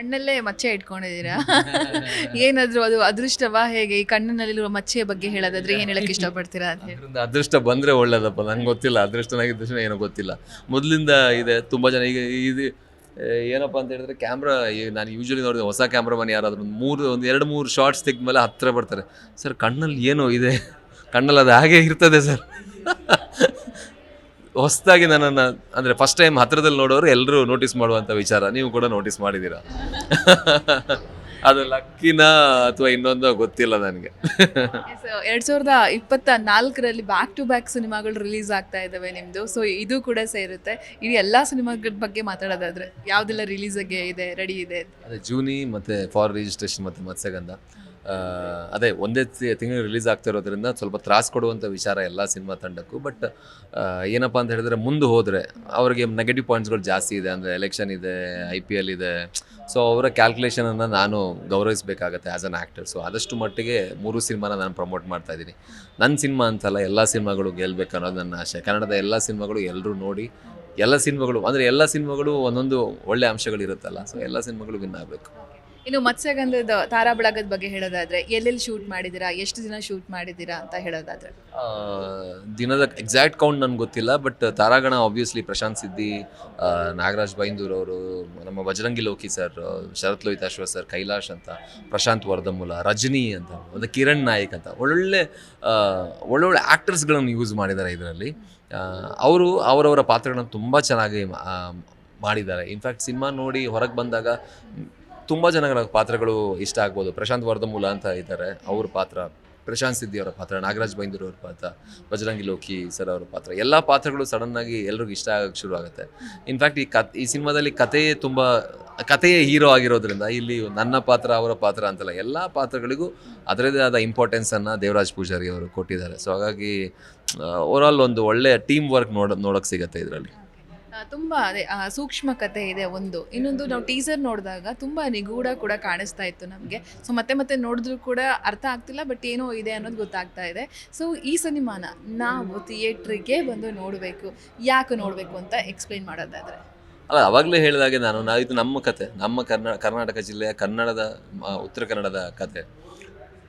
ಕಣ್ಣಲ್ಲೇ ಮಚ್ಚೆ ಇಟ್ಕೊಂಡಿದ್ದೀರಾ? ಏನಾದ್ರು ಅದು ಅದೃಷ್ಟವಾ ಹೇಗೆ? ಈ ಕಣ್ಣಿನಲ್ಲಿರುವ ಮಚ್ಚೆಯ ಬಗ್ಗೆ ಹೇಳೋದಾದ್ರೆ ಏನ್ ಹೇಳಕ್ ಇಷ್ಟಪಡ್ತೀರಾ ಅಂತ ಹೇಳಿ. ಅದ್ರಿಂದ ಅದೃಷ್ಟ ಬಂದ್ರೆ ಒಳ್ಳೇದಪ್ಪ. ನಂಗೆ ಗೊತ್ತಿಲ್ಲ. ಅದೃಷ್ಟನಾಗಿದ್ದ ಏನೋ ಗೊತ್ತಿಲ್ಲ. ಮೊದಲಿಂದ ಇದೆ. ತುಂಬಾ ಜನ ಈಗ ಇದು ಏನಪ್ಪ ಅಂತ ಹೇಳಿದ್ರೆ ಕ್ಯಾಮ್ರಾ ನಾನು ಯೂಶಲಿ ನೋಡಿದೆ ಹೊಸ ಕ್ಯಾಮ್ರಾಮನ್ ಯಾರಾದ್ರೂ ಒಂದು ಮೂರು ಒಂದು ಎರಡು ಮೂರು ಶಾರ್ಟ್ಸ್ ತೆಗೆದ್ಮೇಲೆ ಹತ್ತಿರ ಬರ್ತಾರೆ. ಸರ್ ಕಣ್ಣಲ್ಲಿ ಏನೋ ಇದೆ? ಕಣ್ಣಲ್ಲಿ ಅದು ಹಾಗೆ ಇರ್ತದೆ ಸರ್. ಹೊಸದಾಗಿ ನನ್ನನ್ನು ಅಂದರೆ ಫಸ್ಟ್ ಟೈಮ್ ಹತ್ರದಲ್ಲಿ ನೋಡೋರು ಎಲ್ಲರೂ ನೋಟಿಸ್ ಮಾಡುವಂಥ ವಿಚಾರ. ನೀವು ಕೂಡ ನೋಟಿಸ್ ಮಾಡಿದ್ದೀರಾ ಅದು ಲಕ್ಕಿನ ಅಥವಾ ಇನ್ನೊಂದು ಗೊತ್ತಿಲ್ಲ ನನಗೆ. ಎರಡ್ ಸಾವಿರದ ಇಪ್ಪತ್ತ ನಾಲ್ಕರಲ್ಲಿ ಬ್ಯಾಕ್ ಟು ಬ್ಯಾಕ್ ಸಿನಿಮಾಗಳು ರಿಲೀಸ್ ಆಗ್ತಾ ಇದ್ದಾವೆ ನಿಮ್ಮದು ಸೊ ಇದು ಕೂಡ ಸೇರುತ್ತೆ. ಇಡೀ ಎಲ್ಲ ಸಿನಿಮಾಗಳ ಬಗ್ಗೆ ಮಾತಾಡೋದಾದ್ರೆ ಯಾವುದೆಲ್ಲ ರಿಲೀಸ್ ಆಗಿ ಇದೆ ರೆಡಿ ಇದೆ ಅದೇ ಜೂನಿ ಮತ್ತು ಫಾರ್ ರಿಜಿಸ್ಟ್ರೇಷನ್ ಮತ್ತು ಮತ್ಸ್ಯಗಂಧ. ಅದೇ ಒಂದೇ ತಿಂಗಳು ರಿಲೀಸ್ ಆಗ್ತಾ ಇರೋದ್ರಿಂದ ಸ್ವಲ್ಪ ತ್ರಾಸ ಕೊಡುವಂಥ ವಿಚಾರ ಎಲ್ಲ ಸಿನಿಮಾ ತಂಡಕ್ಕೂ ಬಟ್ ಏನಪ್ಪ ಅಂತ ಹೇಳಿದ್ರೆ ಮುಂದೆ ಹೋದರೆ ಅವರಿಗೆ ನೆಗೆಟಿವ್ ಪಾಯಿಂಟ್ಸ್ಗಳು ಜಾಸ್ತಿ ಇದೆ, ಅಂದರೆ ಎಲೆಕ್ಷನ್ ಇದೆ ಐ ಪಿ ಎಲ್ ಇದೆ. ಸೊ ಅವರ ಕ್ಯಾಲ್ಕುಲೇಷನನ್ನು ನಾನು ಗೌರವಿಸಬೇಕಾಗತ್ತೆ ಆ್ಯಸ್ ಅನ್ ಆ್ಯಕ್ಟರ್ ಸೊ ಆದಷ್ಟು ಮಟ್ಟಿಗೆ ಮೂರು ಸಿನಿಮಾನ ನಾನು ಪ್ರಮೋಟ್ ಮಾಡ್ತಾ ಇದ್ದೀನಿ. ನನ್ನ ಸಿನಿಮಾ ಅಂತಲ್ಲ ಎಲ್ಲ ಸಿನಿಮಾಗಳು ಗೆಲ್ಬೇಕು ಅನ್ನೋದು ನನ್ನ ಆಸೆ. ಕನ್ನಡದ ಎಲ್ಲ ಸಿನಿಮಾಗಳು ಎಲ್ಲರೂ ನೋಡಿ, ಎಲ್ಲ ಸಿನಿಮಾಗಳು, ಅಂದರೆ ಎಲ್ಲ ಸಿನಿಮಾಗಳು ಒಂದೊಂದು ಒಳ್ಳೆ ಅಂಶಗಳಿರುತ್ತಲ್ಲ ಸೊ ಎಲ್ಲ ಸಿನಿಮಾಗಳು ವಿನ್ ಆಗಬೇಕು. ಇನ್ನು ಮತ್ಸ್ಯಗಂಧದ ತಾರಾ ಬಳಗದ ಬಗ್ಗೆ ಹೇಳೋದಾದ್ರೆ ಎಲ್ಲೆಲ್ಲಿ ಶೂಟ್ ಮಾಡಿದ್ದೀರಾ ಎಷ್ಟು ದಿನ ಶೂಟ್ ಮಾಡಿದ್ದೀರಾ ಅಂತ ಹೇಳೋದಾದ್ರೆ. ದಿನದ ಎಕ್ಸಾಕ್ಟ್ ಕೌಂಟ್ ನನ್ಗೆ ಗೊತ್ತಿಲ್ಲ ಬಟ್ ತಾರಾಗಣ ಆಬ್ವಿಯಸ್ಲಿ ಪ್ರಶಾಂತ್ ಸಿದ್ದಿ ನಾಗರಾಜ್ ಬೈಂದೂರ್ ಅವರು ನಮ್ಮ ಬಜರಂಗಿ ಲೋಕಿ ಸರ್ ಶರತ್ ಲೋಹಿತಾಶ್ವ ಸರ್ ಕೈಲಾಶ್ ಅಂತ ಪ್ರಶಾಂತ್ ವರ್ಧಮೂಲ ರಜನಿ ಅಂತ ಒಂದು ಕಿರಣ್ ನಾಯಕ್ ಅಂತ ಒಳ್ಳೊಳ್ಳೆ ಒಳ್ಳೊಳ್ಳೆ ಆ್ಯಕ್ಟರ್ಸ್ಗಳನ್ನು ಯೂಸ್ ಮಾಡಿದ್ದಾರೆ ಇದರಲ್ಲಿ. ಅವರು ಅವರವರ ಪಾತ್ರಗಳನ್ನು ತುಂಬ ಚೆನ್ನಾಗಿ ಆ, ಮಾಡಿದ್ದಾರೆ. ಇನ್ಫ್ಯಾಕ್ಟ್ ಸಿನಿಮಾ ನೋಡಿ ಹೊರಗೆ ಬಂದಾಗ ತುಂಬ ಜನಗಳ ಪಾತ್ರಗಳು ಇಷ್ಟ ಆಗ್ಬೋದು. ಪ್ರಶಾಂತ್ ವರ್ಧಮೂಲ ಅಂತ ಇದ್ದಾರೆ, ಅವ್ರ ಪಾತ್ರ. ಪ್ರಶಾಂತ್ ಸಿದ್ದಿ ಅವರ ಪಾತ್ರ, ನಾಗರಾಜ್ ಬೈಂದೂರ್ ಅವ್ರ ಪಾತ್ರ ಬಜರಂಗಿ ಲೋಕಿ ಸರ್ ಅವರ ಪಾತ್ರ. ಎಲ್ಲ ಪಾತ್ರಗಳು ಸಡನ್ ಆಗಿ ಎಲ್ರಿಗೂ ಇಷ್ಟ ಆಗಕ್ಕೆ ಶುರು ಆಗುತ್ತೆ. ಇನ್ಫ್ಯಾಕ್ಟ್ ಈ ಕತ್ ಈ ಸಿನಿಮಾದಲ್ಲಿ ಕಥೆಯೇ ತುಂಬ, ಕಥೆಯೇ ಹೀರೋ ಆಗಿರೋದ್ರಿಂದ ಇಲ್ಲಿ ನನ್ನ ಪಾತ್ರ, ಅವರ ಪಾತ್ರ ಅಂತಲ್ಲ, ಎಲ್ಲ ಪಾತ್ರಗಳಿಗೂ ಅದರದೇ ಆದ ಇಂಪಾರ್ಟೆನ್ಸನ್ನು ದೇವರಾಜ್ ಪೂಜಾರಿ ಅವರು ಕೊಟ್ಟಿದ್ದಾರೆ. ಸೊ ಹಾಗಾಗಿ ಓವರಾಲ್ ಒಂದು ಒಳ್ಳೆಯ ಟೀಮ್ ವರ್ಕ್ ನೋಡ ನೋಡೋಕ್ಕೆ ಸಿಗುತ್ತೆ ಇದರಲ್ಲಿ. ತುಂಬಾ ಅದೇ ಸೂಕ್ಷ್ಮ ಕಥೆ ಇದೆ ಒಂದು. ಇನ್ನೊಂದು ನಾವು ಟೀಸರ್ ನೋಡಿದಾಗ ತುಂಬಾ ನಿಗೂಢ ಕೂಡ ಕಾಣಿಸ್ತಾ ಇತ್ತು ನಮಗೆ. ಸೊ ಮತ್ತೆ ಮತ್ತೆ ನೋಡಿದ್ರು ಕೂಡ ಅರ್ಥ ಆಗ್ತಿಲ್ಲ ಬಟ್ ಏನೋ ಇದೆ ಅನ್ನೋದು ಗೊತ್ತಾಗ್ತಾ ಇದೆ. ಸೊ ಈ ಸಿನಿಮಾನ ನಾವು ಥಿಯೇಟ್ರಿಗೆ ಬಂದು ನೋಡಬೇಕು. ಯಾಕೆ ನೋಡಬೇಕು ಅಂತ ಎಕ್ಸ್ಪ್ಲೈನ್ ಮಾಡೋದಾದ್ರೆ? ಅಲ್ಲ, ಅವಾಗಲೇ ಹೇಳಿದಾಗೆ ನಾನು ನಾವು ಇದು ನಮ್ಮ ಕತೆ. ನಮ್ಮ ಕರ್ನಾ, ಕರ್ನಾಟಕ ಜಿಲ್ಲೆಯ ಕನ್ನಡದ ಉತ್ತರ ಕನ್ನಡದ ಕತೆ.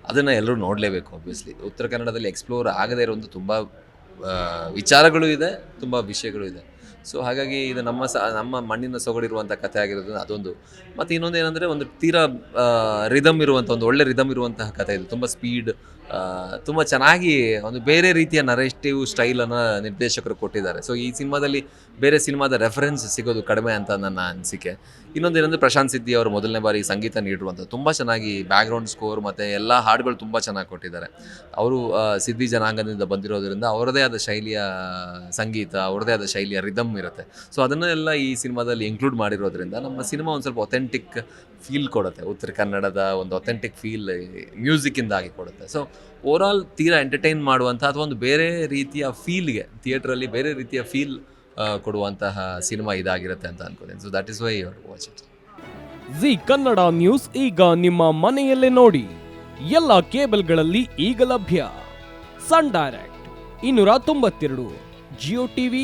ಅದನ್ನು ಎಲ್ಲರೂ ನೋಡಲೇಬೇಕು ಆಬ್ವಿಯಸ್ಲಿ ಉತ್ತರ ಕನ್ನಡದಲ್ಲಿ ಎಕ್ಸ್ಪ್ಲೋರ್ ಆಗದೇ ಇರುವಂಥ ತುಂಬ ವಿಚಾರಗಳು ಇದೆ, ತುಂಬ ವಿಷಯಗಳು ಇದೆ. ಸೊ ಹಾಗಾಗಿ ಇದು ನಮ್ಮ ಸ, ನಮ್ಮ ಮಣ್ಣಿನ ಸೊಗಡಿರುವಂಥ ಕಥೆ ಆಗಿರೋದು ಅದೊಂದು. ಮತ್ತು ಇನ್ನೊಂದು ಏನಂದರೆ ಒಂದು ತೀರಾ ರಿದಮ್ ಇರುವಂಥ ಒಂದು ಒಳ್ಳೆ ರಿದಮ್ ಇರುವಂತಹ ಕಥೆ ಇದು. ತುಂಬ ಸ್ಪೀಡ್ ತುಂಬ ಚೆನ್ನಾಗಿ ಒಂದು ಬೇರೆ ರೀತಿಯ ನರೇಟಿವ್ ಸ್ಟೈಲನ್ನು ನಿರ್ದೇಶಕರು ಕೊಟ್ಟಿದ್ದಾರೆ. ಸೊ ಈ ಸಿನಿಮಾದಲ್ಲಿ ಬೇರೆ ಸಿನಿಮಾದ ರೆಫರೆನ್ಸ್ ಸಿಗೋದು ಕಡಿಮೆ ಅಂತ ನನ್ನ ಅನಿಸಿಕೆ. ಇನ್ನೊಂದು ಏನಂದರೆ ಪ್ರಶಾಂತ್ ಸಿದ್ದಿ ಅವರು ಮೊದಲನೇ ಬಾರಿ ಸಂಗೀತ ನೀಡಿರುವಂಥ ತುಂಬ ಚೆನ್ನಾಗಿ ಬ್ಯಾಕ್ಗ್ರೌಂಡ್ ಸ್ಕೋರ್ ಮತ್ತು ಎಲ್ಲ ಹಾಡುಗಳು ತುಂಬ ಚೆನ್ನಾಗಿ ಕೊಟ್ಟಿದ್ದಾರೆ. ಅವರು ಸಿದ್ದಿ ಜನಾಂಗದಿಂದ ಬಂದಿರೋದ್ರಿಂದ ಅವರದೇ ಆದ ಶೈಲಿಯ ಸಂಗೀತ, ಅವರದೇ ಆದ ಶೈಲಿಯ ರಿದಮ್ ಇರುತ್ತೆ. ಸೊ ಅದನ್ನೆಲ್ಲ ಈ ಸಿನಿಮಾದಲ್ಲಿ ಇನ್ಕ್ಲೂಡ್ ಮಾಡಿರೋದ್ರಿಂದ ನಮ್ಮ ಸಿನಿಮಾ ಒಂದು ಸ್ವಲ್ಪ ಒಥೆಂಟಿಕ್ ಫೀಲ್ ಕೊಡುತ್ತೆ. ಉತ್ತರ ಕನ್ನಡದ ಒಂದು ಒಥೆಂಟಿಕ್ ಫೀಲ್ ಮ್ಯೂಸಿಕ್ಕಿಂದಾಗಿ ಕೊಡುತ್ತೆ. ಸೊ ಓವರಾಲ್ ತೀರಾ ಎಂಟರ್ಟೈನ್ ಮಾಡುವಂಥ ಅಥವಾ ಒಂದು ಬೇರೆ ರೀತಿಯ ಫೀಲ್ಗೆ ಥಿಯೇಟ್ರಲ್ಲಿ ಬೇರೆ ರೀತಿಯ ಫೀಲ್ ಕೊಡುವಂತಹ ಸಿನಿಮಾ ಇದಾಗಿರುತ್ತೆ ಅಂತ ಅನ್ಕೋತೀನಿ so that is why your watch it Zee Kannada news ಈಗ ನಿಮ್ಮ ಮನೆಯಲ್ಲೇ ನೋಡಿ. ಎಲ್ಲ ಕೇಬಲ್ಗಳಲ್ಲಿ ಈಗ ಲಭ್ಯ. ಸನ್ ಡೈರೆಕ್ಟ್, ಇನ್ನೂರ ತೊಂಬತ್ತೆರಡು, ಜಿಯೋ ಟಿವಿ